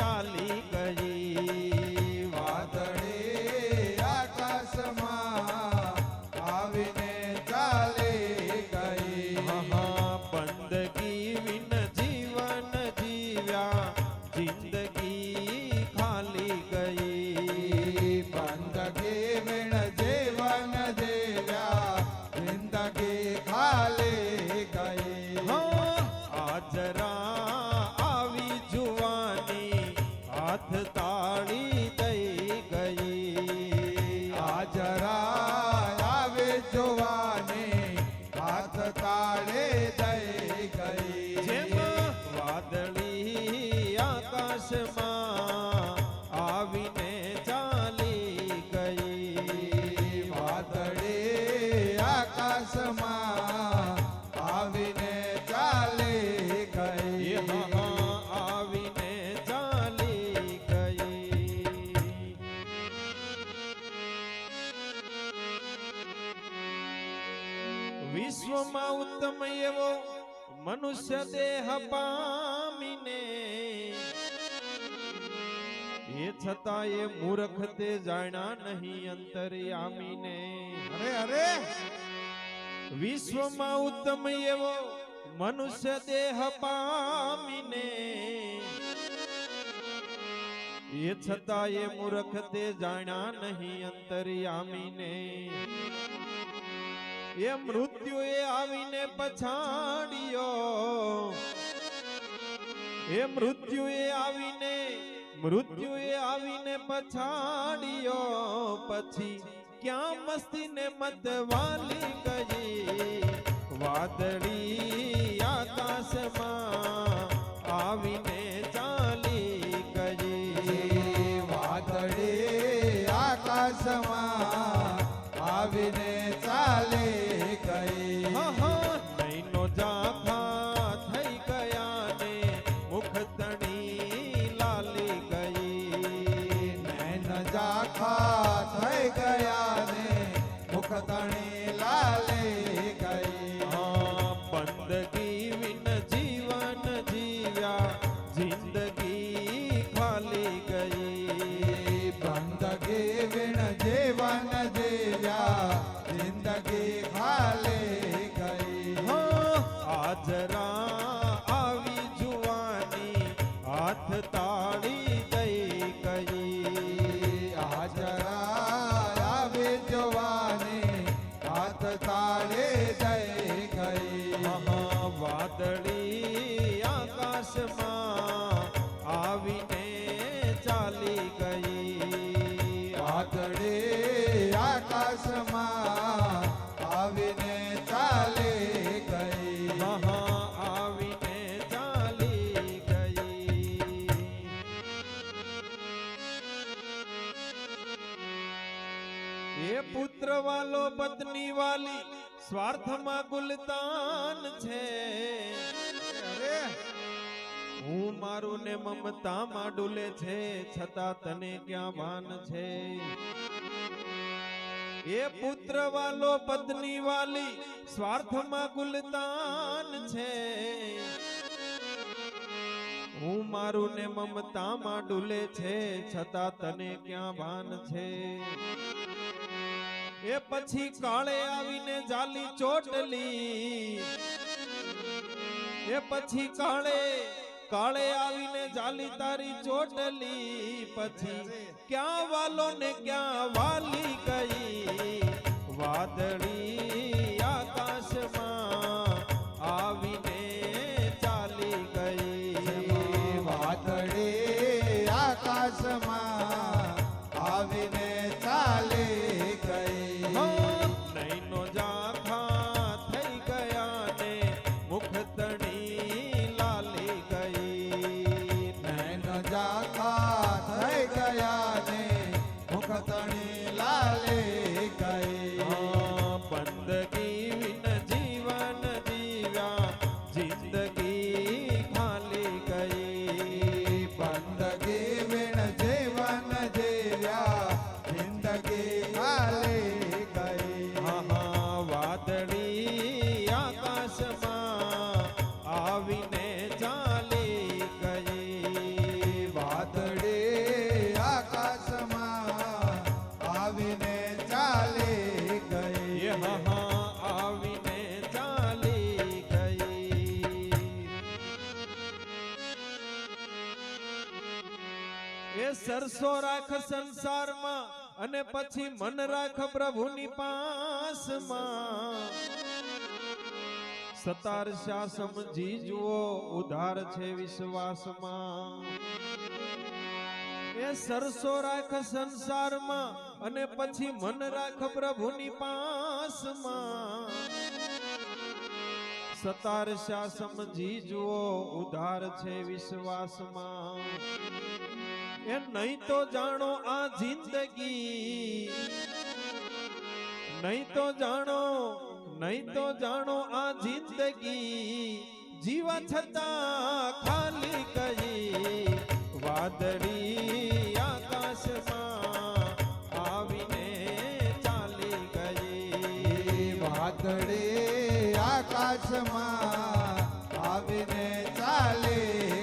ચાલી તાળે દઈ વિશ્વમાં ઉત્તમ એવો મનુષ્ય દેહ પામીને. એ છતાં એ મૂર્ખ તે જાણ્યા નહીં અંતર્યામીને અરે અરે! વિશ્વમાં ઉત્તમ એવો મનુષ્ય દેહ પામીને. એ છતાં એ મૂર્ખ તે જાણ્યા નહીં અંતર્યામીને એ મૃત્યુએ આવીને પછાડ્યો. એ મૃત્યુએ આવીને મૃત્યુએ આવીને પછાડ્યો. પછી ક્યાં મસ્તીને મતવાલી ગઈ? વાદળી આકાશમાં આવીને ચાલી ગઈ. વાદળી આકાશમાં આવીને ચાલી ગઈ નૈનો જાફા થઈ ગયા ને મુખ તણી લાલી ગઈ નૈન જાખા થઈ ગયા ને મુખ તણી લાલે ગઈ બંદગી વિન જીવન જીવ્યા જિંદગી આજરા આવી જુવાની હાથ તાળી દઈ ગઈ. હાજરા આવી જવાની હાથ તાળે દઈ ગઈ. વાદળી આકાશમાં આવીને ચાલી ગઈ. વાદળી આકાશમાં આવીને ચાલી એ પુત્ર વાલો, પત્ની વાલી, સ્વાર્થમાં ગુલતાન છે. હું મારું ને મમતામાં ડૂલે છે, છતાં તને ક્યાં ભાન છે? એ પુત્ર વાલો, પત્ની વાલી, સ્વાર્થમાં ગુલતાન છે. હું મારું ને મમતામાં ડૂલે છે, છતાં તને ક્યાં ભાન છે? એ પછી કાળે આવીને જાલી ચોટલી. એ પછી કાળે કાળે આવીને જાલી તારી ચોટલી. પછી ક્યાં વાલો ને ક્યાં વાલી ગઈ? વાદળી આકાશમાં આવીને ચાલી ગઈ. વાદળી આકાશમાં સરસો રાખ સંસારમાં અને પછી મન રાખ પ્રભુની પાસમાં. સતાર સમજી જુઓ ઉધાર છે વિશ્વાસમાં. એ સરસો રાખ સંસારમાં અને પછી મન રાખ પ્રભુની પાસમાં. સતાર સમજી જુઓ ઉધાર છે વિશ્વાસમાં. એ નહીં તો જાણો આ જિંદગી. નહીં તો જાણો, નહીં તો જાણો આ જિંદગી. જીવા છતાં ખાલી કહી વાદળી આકાશમાં આવીને ચાલી ગઈ. વાદળે આકાશમાં આવીને ચાલી